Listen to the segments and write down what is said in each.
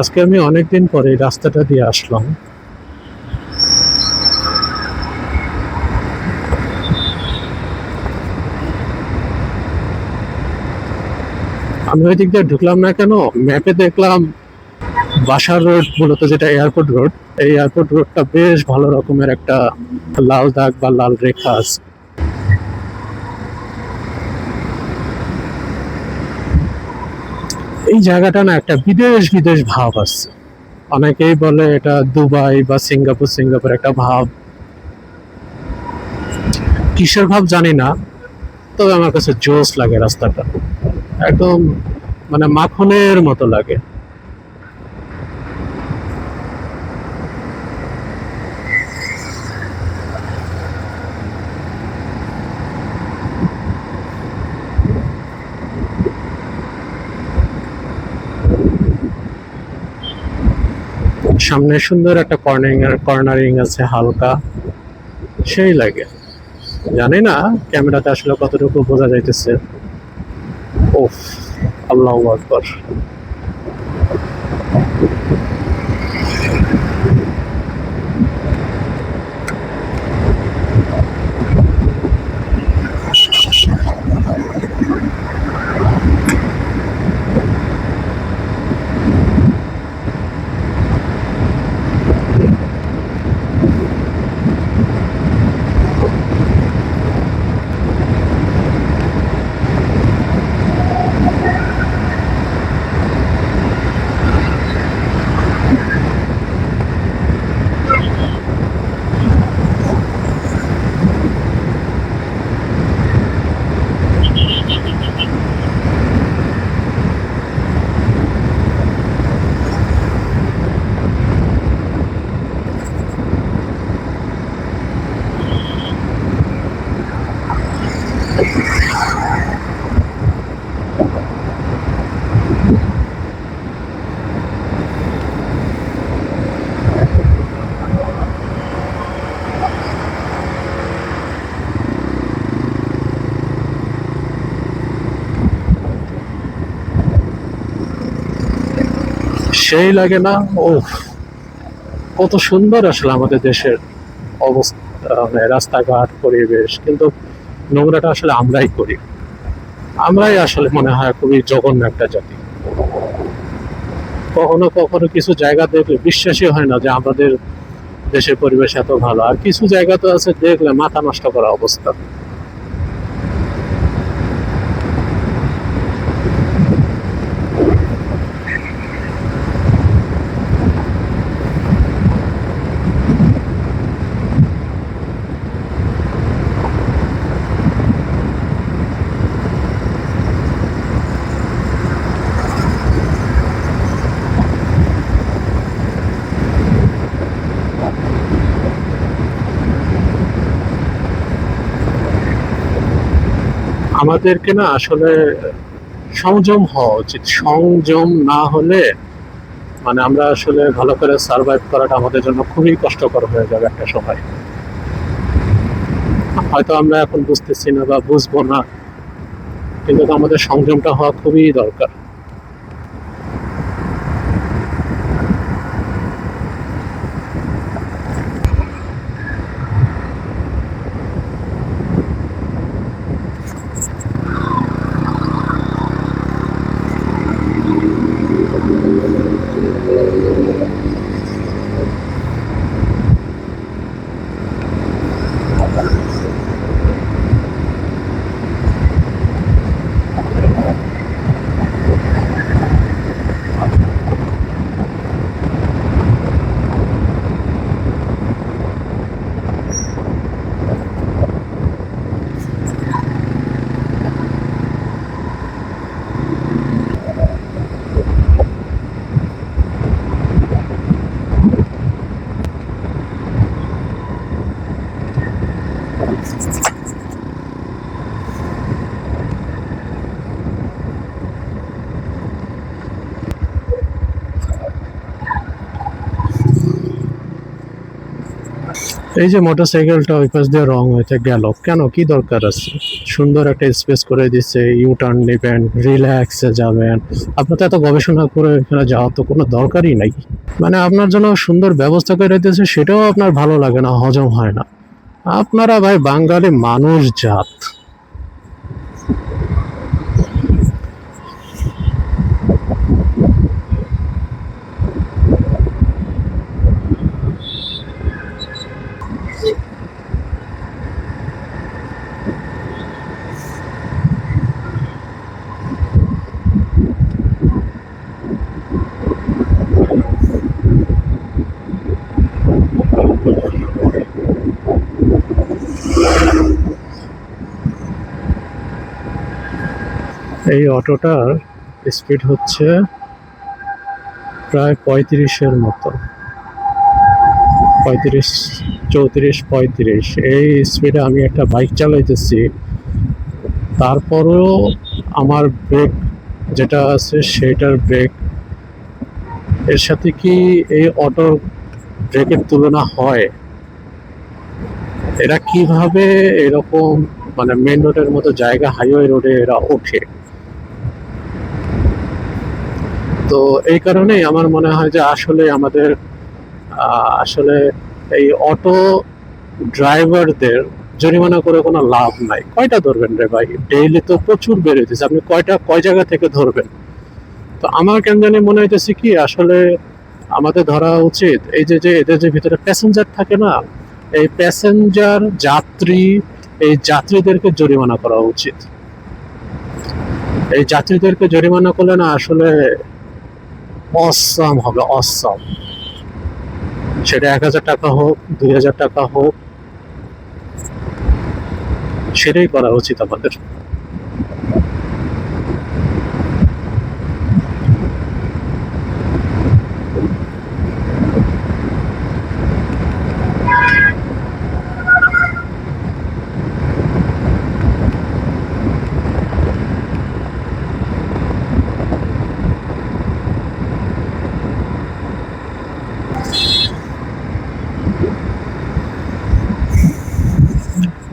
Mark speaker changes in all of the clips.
Speaker 1: আজকে আমি অনেকদিন পরে রাস্তাটা দিয়ে আসলাম। আমি ওই দিক দিয়ে ঢুকলাম না কেন? ম্যাপে দেখলাম বাসার রোড, মূলত যেটা এয়ারপোর্ট রোড, এই এয়ারপোর্ট রোডটা বেশ ভালো রকমের একটা লাল দাগ বা লাল রেখা আছে। এই জায়গাটা না একটা বিদেশ বিদেশ ভাব আছে। অনেকেই বলে এটা দুবাই বা সিঙ্গাপুর সিঙ্গাপুর একটা ভাব। কিসের ভাব জানি না, তবে আমার কাছে জোস লাগে রাস্তাটা। একদম মানে মাখনের মতো লাগে। সামনে সুন্দর একটা কর্নারিং কর্নারিং আছে হালকা। সেই লাগে। জানি না ক্যামেরাতে আসলে কতটুকু বোঝা যাইতেছে। ওফ আল্লাহ আকবর। সেই লাগে না? ও কত সুন্দর আসলে আমাদের দেশের অবস্থা মানে রাস্তাঘাট পরিবেশ। কিন্তু নোংরাটা আসলে আমরাই করি। আমরাই আসলে মনে হয় খুবই জঘন্য একটা জাতি। কখনো কখনো কিছু জায়গা দেখলে বিশ্বাসই হয় না যে আমাদের দেশের পরিবেশ এত ভালো। আর কিছু জায়গা তো আছে দেখলে মাথা নষ্ট করা অবস্থা। আমাদেরকে না আসলে সংযম হওয়া উচিত। সংযম না হলে মানে আমরা আসলে ভালো করে সার্ভাইভ করাটা আমাদের জন্য খুবই কষ্টকর হয়ে যাবে একটা সময়। হয়তো আমরা এখন বুঝতেছি না বা বুঝব না। কিন্তু আমাদের সংযমটা হওয়া খুবই দরকার। এই যে মোটরসাইকেলটা ওই পাশ দিয়ে রং হয়েছে গেল, কেন? কি দরকার আছে? সুন্দর একটা স্পেস করে দিচ্ছে ইউ টার্ন নেবেন রিল্যাক্সে যাবেন। আপনার তো এত গবেষণা করে এখানে যাওয়ার তো কোনো দরকারই নাই। মানে আপনার জন্য সুন্দর ব্যবস্থা করে দিয়েছে, সেটাও আপনার ভালো লাগে না, হজম হয় না। আপনারা ভাই বাঙালি মানুষ জাত। এই অটোটার স্পিড হচ্ছে প্রায় পঁয়ত্রিশের মতো। পঁয়ত্রিশ, চৌত্রিশ, পঁয়ত্রিশ। এই স্পিডে আমি একটা বাইক চালাইতেছি। তারপরেও আমার ব্রেক যেটা আছে সেটার ব্রেক এর সাথে কি এই অটোর ব্রেকের তুলনা হয়? এরা কীভাবে এরকম মানে মেন রোডের মতো জায়গা হাইওয়ে রোডে এরা ওঠে? তো এই কারণেই আমার মনে হয় যে আসলে আমাদের আসলে এই অটো ড্রাইভারদের জরিমানা করে কোনো লাভ নাই। কয়টা ধরবেন রে ভাই? ডেইলি তো প্রচুর বেড়ে দিচ্ছে আপনি কয়টা, কয় জায়গা থেকে ধরবেন? তো আমার কেন জানি মনে হইতেছে কি, আসলে আমাদের ধরা উচিত এই যে যে এদের যে ভিতরে প্যাসেঞ্জার থাকে না, এই প্যাসেঞ্জার যাত্রী, এই যাত্রীদেরকে জরিমানা করা উচিত। এই যাত্রীদেরকে জরিমানা করলে না আসলে অসম হবে অসম সেটা এক হাজার টাকা হোক, দুই হাজার টাকা হোক, সেটাই করা উচিত আমাদের।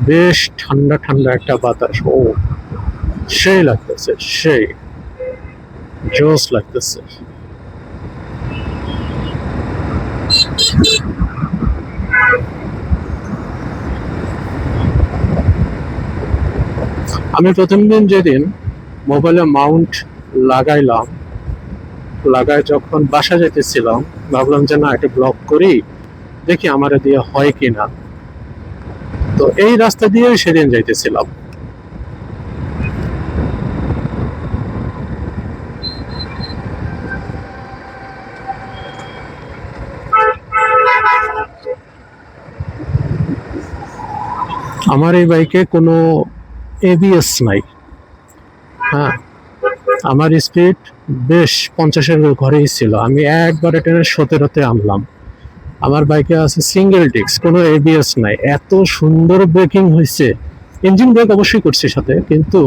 Speaker 1: বেশ ঠান্ডা ঠান্ডা একটা বাতাস। ও, সেই লাগতেছে, সেই। জোস লাগতেছে। আমি প্রথম দিন যেদিন মোবাইলে মাউন্ট লাগাইলাম, লাগায় যখন বাসা যেতেছিলাম ভাবলাম যে না, এটা ব্লক করি, দেখি আমার দিয়ে হয় কিনা। তো এই রাস্তা দিয়ে সেদিন যাইতেছিলাম। আমার এই বাইকে কোনো এবিএস নাই। হ্যাঁ আমার স্পিড বেশ পঞ্চাশের ঘরেই ছিল। আমি একবারে টেনে সতেরোতে আনলাম। আমার বাইকে আছে সিঙ্গেল ডিস্ক কোনো এবিএস নাই। এত সুন্দর ব্রেকিং হয়েছে। ইঞ্জিন ব্রেক অবশ্যই করছি সাথে, কিন্তু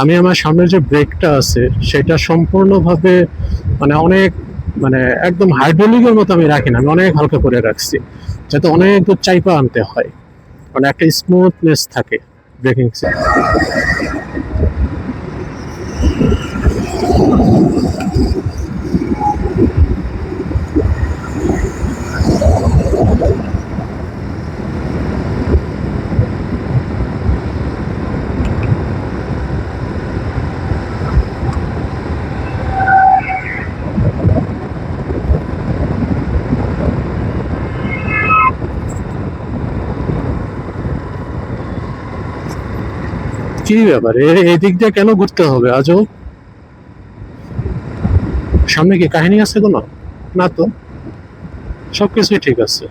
Speaker 1: আমি আমার সামনের যে ব্রেকটা আছে, সেটা সম্পূর্ণভাবে মানে অনেক মানে একদম হাইড্রোলিকের মতো আমি রাখি না, আমি অনেক হালকা করে রাখছি, যাতে অনেক দূর চাইপা আনতে হয়। মানে একটা স্মুথনেস থাকে ব্রেকিং কি ব্যাপার? এ- এই দিক দিয়ে কেন ঘুরতে হবে? আজও? সামনে কি কাহিনী আছে কোনো? না তো? সবকিছুই ঠিক আছে।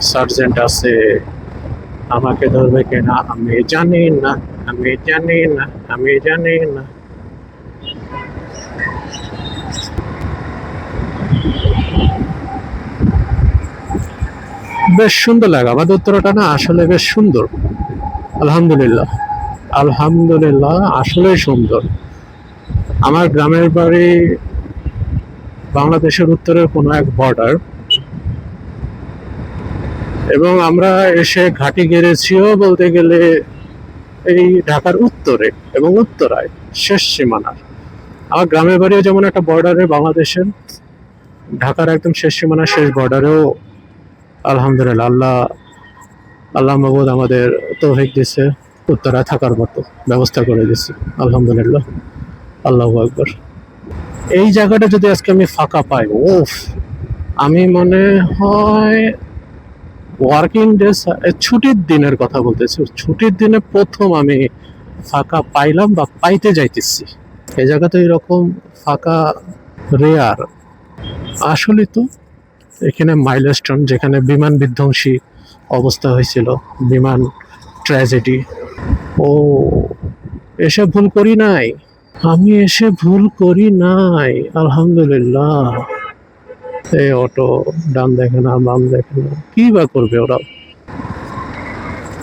Speaker 1: সার্জেন্ট আছে। আমাকে ধরবে কিনা, আমি জানি না, আমি জানি না, আমি জানি না। বেশ সুন্দর লাগে। আমাদের উত্তরাটা না আসলে বেশ সুন্দর। আলহামদুলিল্লাহ। আলহামদুলিল্লাহ আসলে সুন্দর। আমার গ্রামের বাড়ি বাংলাদেশের উত্তরের কোনো এক বর্ডার এবং আমরা এসে ঘাটি গেড়েছিও বলতে গেলে এই ঢাকার উত্তরে এবং উত্তরায়, শেষ সীমানা আমার গ্রামের বাড়িও যেমন একটা বর্ডারে বাংলাদেশের, ঢাকার একদম শেষ সীমানা শেষ বর্ডারেও আলহামদুলিল্লাহ, আল্লাহ আল্লাহ মাহবুদ আমাদের তৌফিক দিছে উত্তরায় থাকার মতো ব্যবস্থা করে দিছে আলহামদুলিল্লাহ, আল্লাহ আকবর। এই জায়গাটা যদি আজকে আমি ফাঁকা পাই ওফ আমি মনে হয় ওয়ার্কিং ডেজ ছুটির দিনের কথা বলতেছি, ছুটির দিনে প্রথম আমি ফাঁকা পাইলাম বা পাইতে যাইতেছি। এই জায়গাতে এরকম ফাঁকা রেয়ার আসলে তো এখানে মাইলস্টোন যেখানে বিমান বিধ্বংসী অবস্থা হয়েছিল, বিমান ট্র্যাজেডি ও, এসে ভুল করি নাই? আমি এসে ভুল করি নাই, আলহামদুলিল্লাহ। এই অটো, ডান দেখে না বাম দেখে না কি বা করবে ওরা?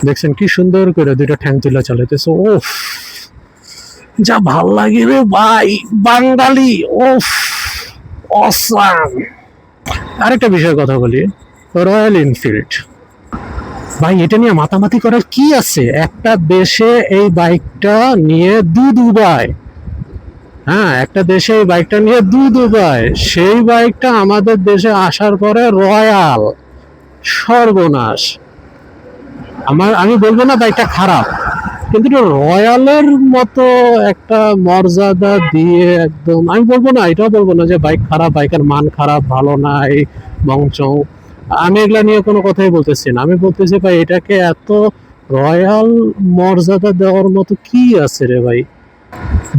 Speaker 1: দেখছেন কি সুন্দর করে দুইটা ঠ্যাং তুলে চালাইতেছে ওফ যা ভালো লাগে রে ভাই, বাঙালি ওফ অসাম। আরেকটা বিষয়ের কথা বলি রয়্যাল এনফিল্ড ভাই, এটা নিয়ে মাতামাতি করার কি আছে? একটা দেশে এই বাইকটা নিয়ে দু দুবাই। হ্যাঁ একটা দেশে এই বাইকটা নিয়ে দু দুবাই। সেই বাইকটা আমাদের দেশে আসার পরে রয়্যাল, সর্বনাশ। আমার, আমি বলব না বাইকটা খারাপ। কিন্তু রয়্যালের মতো একটা মর্যাদা দিয়ে একদম, আমি বলব না, এটাও বলব না যে বাইক খারাপ বাইকের মান খারাপ, ভালো নাই বংচং আমি এগুলা নিয়ে কোনো কথাই বলতেছি না। আমি বলতেছি ভাই, এটাকে এত রয়্যাল মর্যাদা দেওয়ার মতো কি আছে রে ভাই?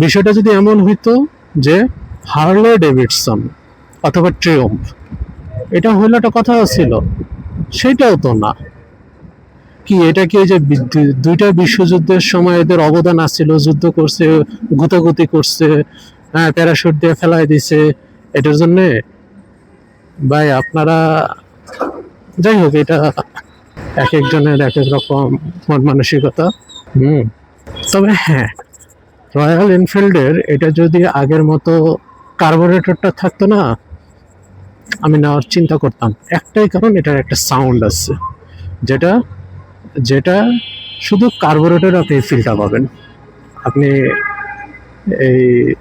Speaker 1: বিষয়টা যদি এমন হইতো যে হার্লে ডেভিডসন অথবা ট্রিয়ম্ফ, এটা হইলে একটা কথা ছিল, সেটাও তো না। কি এটা কি যে দুইটা বিশ্বযুদ্ধের সময় এদের অবদান আছিল, যুদ্ধ করছে, গুতাগুতি করছে হ্যাঁ প্যারাশুট দিয়ে ফেলাই দিছে, এটার জন্যে? ভাই, আপনারা, যাই হোক, এটা এক একজনের এক এক রকম মন মানসিকতা। হুম। তবে হ্যাঁ রয়্যাল এনফিল্ডের এটা যদি আগের মতো কার্বোরেটরটা থাকতো না, আমি নেওয়ার চিন্তা করতাম। একটাই কারণ, এটার একটা সাউন্ড আছে, যেটা যেটা শুধু কার্বোরেটর আপনি ফিলটা পাবেন। আপনি এই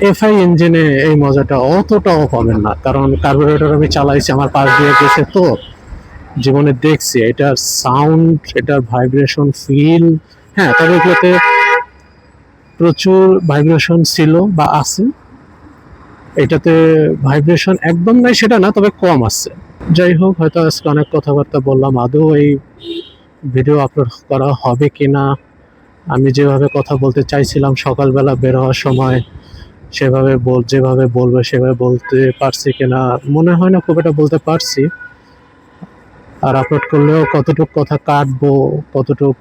Speaker 1: এফআই ইঞ্জিনে এই মজাটা অতটাও পাবেন না। কারণ কার্বোরেটর আমি চালাইছি, আমার পাশ দিয়ে গেছে তো। জীবনে দেখছি, এটার সাউন্ড এটার ভাইব্রেশন ফিল হ্যাঁ তবে এগুলোতে প্রচুর ভাইব্রেশন ছিল বা আছে। এটাতে ভাইব্রেশন একদম নাই, সেটা না, তবে কম আছে। যাই হোক, হয়তো আজকে অনেক কথাবার্তা বললাম। আদৌ এই ভিডিও আপলোড করা হবে কি না আমি যেভাবে কথা বলতে চাইছিলাম, সকালবেলা বের হওয়ার সময় সেভাবে বল, যেভাবে বলবে সেভাবে বলতে পারছি কিনা, মনে হয় না, খুব একটা বলতে পারছি। আর আপলোড করলেও কতটুক কথা কাটবো, কতটুক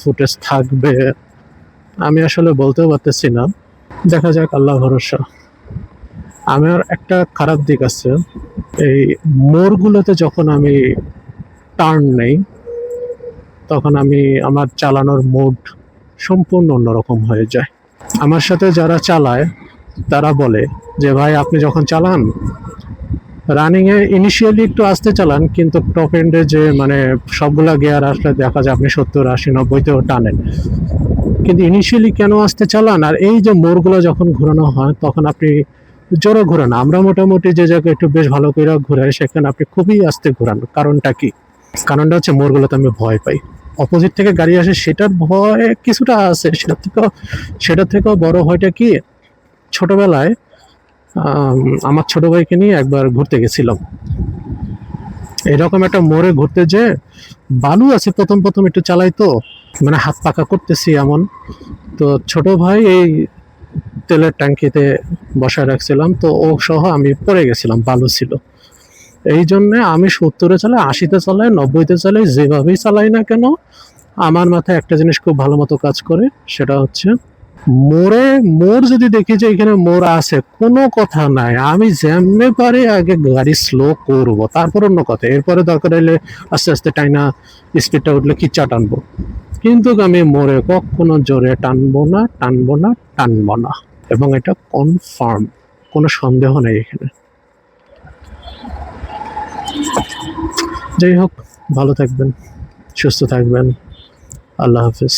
Speaker 1: ফুটেজ থাকবে, আমি আসলে বলতেও পারতেছি না। দেখা যাক, আল্লাহ ভরসা। আমার একটা খারাপ দিক আছে। এই মোড়গুলোতে যখন আমি টার্ন নেই, তখন আমি আমার চালানোর মোড সম্পূর্ণ অন্যরকম হয়ে যায়। আমার সাথে যারা চালায়, তারা বলে যে, ভাই, আপনি যখন চালান রানিং এ ইনিশিয়ালি একটু আস্তে চালান, কিন্তু টপ এন্ডে যে মানে সবগুলা গিয়ার আসলে দেখা যায় আপনি সত্তর, আশি নব্বইতেও টানেন। কিন্তু ইনিশিয়ালি কেন আসতে চালান? আর এই যে মোড়গুলো যখন ঘোরানো হয়, তখন আপনি জোরে ঘোরান আমরা মোটামুটি যে জায়গায় একটু বেশ ভালো করে ঘুরাই, সেখানে আপনি খুবই আস্তে ঘোরান। কারণটা কি? কারণটা হচ্ছে মোড়গুলোতে আমি ভয় পাই। অপোজিট থেকে গাড়ি আসে, সেটার ভয় কিছুটা আছে। সেটা থেকেও সেটার থেকেও বড় ভয়টা কি? ছোটবেলায় আমার ছোট ভাইকে নিয়ে একবার ঘুরতে গেছিলাম। এরকম একটা মোড়ে ঘুরতে যে বালু আছে প্রথম প্রথম একটু চালাই তো মানে হাত পাকা করতেছি এমন। তো ছোট ভাই এই তেলের ট্যাঙ্কিতে বসায় রাখছিলাম, তো ও সহ আমি পড়ে গেছিলাম, বালু ছিল। এই জন্যে আমি সত্তরে চালাই আশিতে চালাই নব্বইতে চালাই যেভাবেই চালাই না কেন, আমার মাথায় একটা জিনিস খুব ভালো মতো কাজ করে, সেটা হচ্ছে মোড়ে, মোড় যদি দেখি যে এখানে মোড় আছে, কোনো কথা নাই। আমি যেমনে পারি আগে গাড়ি স্লো করব, তারপর অন্য কথা। এরপরে দরকার হলে আস্তে আস্তে টাইনা স্পিডটা উঠলে কিচ্ছা টানবো। কিন্তু আমি মোড়ে কখনো জোরে টানবো না টানবো না টানবো না। এবং এটা কনফার্ম কোনো সন্দেহ নেই এখানে। যাই হোক, ভালো থাকবেন, সুস্থ থাকবেন। আল্লাহ হাফিজ।